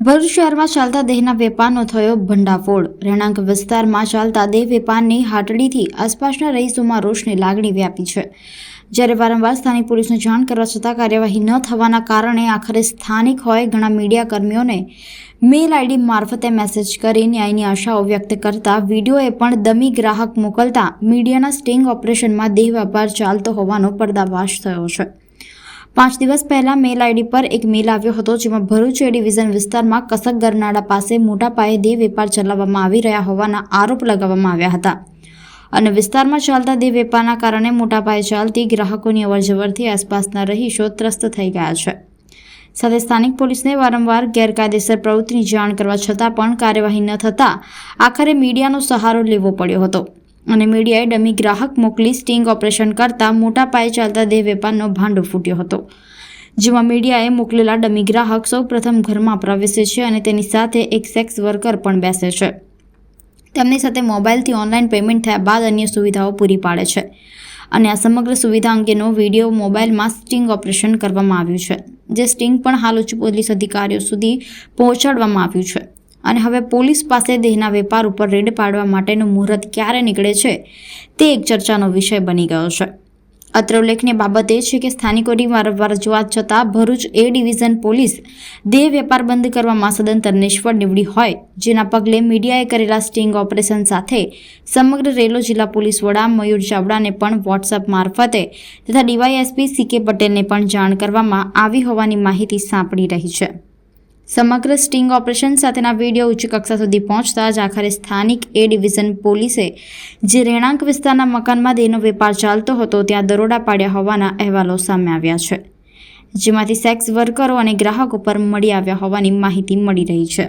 ભરૂચ શહેરમાં ચાલતા દેહના વેપારનો થયો ભંડાફોડ. રહેણાંક વિસ્તારમાં ચાલતા દેહ વેપારની હાટડીથી આસપાસના રહીશોમાં રોષની લાગણી વ્યાપી છે. જ્યારે વારંવાર સ્થાનિક પોલીસને જાણ કરવા છતાં કાર્યવાહી ન થવાના કારણે આખરે સ્થાનિક હોય ઘણા મીડિયા કર્મીઓને મેલ આઈડી મારફતે મેસેજ કરી ન્યાયની આશાઓ વ્યક્ત કરતા વિડીયોએ પણ દમી ગ્રાહક મોકલતા મીડિયાના સ્ટિંગ ઓપરેશનમાં દેહ વેપાર ચાલતો હોવાનો પર્દાફાશ થયો છે. પાંચ દિવસ પહેલા મેલ આઈડી પર એક મેલ આવ્યો હતો, જેમાં ભરૂચ એ ડિવિઝન વિસ્તારમાં કસક ગરનાળા પાસે મોટા પાયે દેહ વેપાર ચલાવવામાં આવી રહ્યા હોવાના આરોપ લગાવવામાં આવ્યા હતા. અને વિસ્તારમાં ચાલતા દેહ વેપારના કારણે મોટા પાયે ચાલતી ગ્રાહકોની અવરજવરથી આસપાસના રહીશો ત્રસ્ત થઈ ગયા છે. સાથે સ્થાનિક પોલીસને વારંવાર ગેરકાયદેસર પ્રવૃત્તિની જાણ કરવા છતાં પણ કાર્યવાહી ન થતાં આખરે મીડિયાનો સહારો લેવો પડ્યો હતો. અને મીડિયાએ ડમી ગ્રાહક મોકલી સ્ટિંગ ઓપરેશન કરતા મોટા પાયે ચાલતા દેહ વેપારનો ભાંડો ફૂટ્યો હતો. જેમાં મીડિયાએ મોકલેલા ડમી ગ્રાહક સૌ પ્રથમ ઘરમાં પ્રવેશે છે અને તેની સાથે એક સેક્સ વર્કર પણ બેસે છે. તેમની સાથે મોબાઈલથી ઓનલાઈન પેમેન્ટ થયા બાદ અન્ય સુવિધાઓ પૂરી પાડે છે. અને આ સમગ્ર સુવિધા અંગેનો વીડિયો મોબાઈલમાં સ્ટિંગ ઓપરેશન કરવામાં આવ્યું છે. જે સ્ટિંગ પણ હાલ ઉચ્ચ પોલીસ અધિકારીઓ સુધી પહોંચાડવામાં આવ્યું છે. અને હવે પોલીસ પાસે દેહના વેપાર ઉપર રેડ પાડવા માટેનું મુહૂર્ત ક્યારે નીકળે છે, તે એક ચર્ચાનો વિષય બની ગયો છે. અત્રે ઉલ્લેખનીય બાબત એ છે કે સ્થાનિકોની વારંવાર રજૂઆત છતાં ભરૂચ એ ડિવિઝન પોલીસ દેહ વેપાર બંધ કરવામાં સદંતર નિષ્ફળ નીવડી હોય, જેના પગલે મીડિયાએ કરેલા સ્ટિંગ ઓપરેશન સાથે સમગ્ર રેલો જિલ્લા પોલીસ વડા મયુર ચાવડાને પણ વોટ્સઅપ મારફતે તથા ડીવાયએસપી સી કે પટેલને પણ જાણ કરવામાં આવી હોવાની માહિતી સાંપડી રહી છે. સમગ્ર સ્ટિંગ ઓપરેશન સાથેના વીડિયો ઉચ્ચ કક્ષા સુધી પહોંચતા જ આખરે સ્થાનિક એ ડિવિઝન પોલીસે જે રહેણાંક વિસ્તારના મકાનમાં દેહનો વેપાર ચાલતો હતો ત્યાં દરોડા પાડ્યા હોવાના અહેવાલો સામે આવ્યા છે, જેમાંથી સેક્સ વર્કરો અને ગ્રાહકો પર મળી આવ્યા હોવાની માહિતી મળી રહી છે.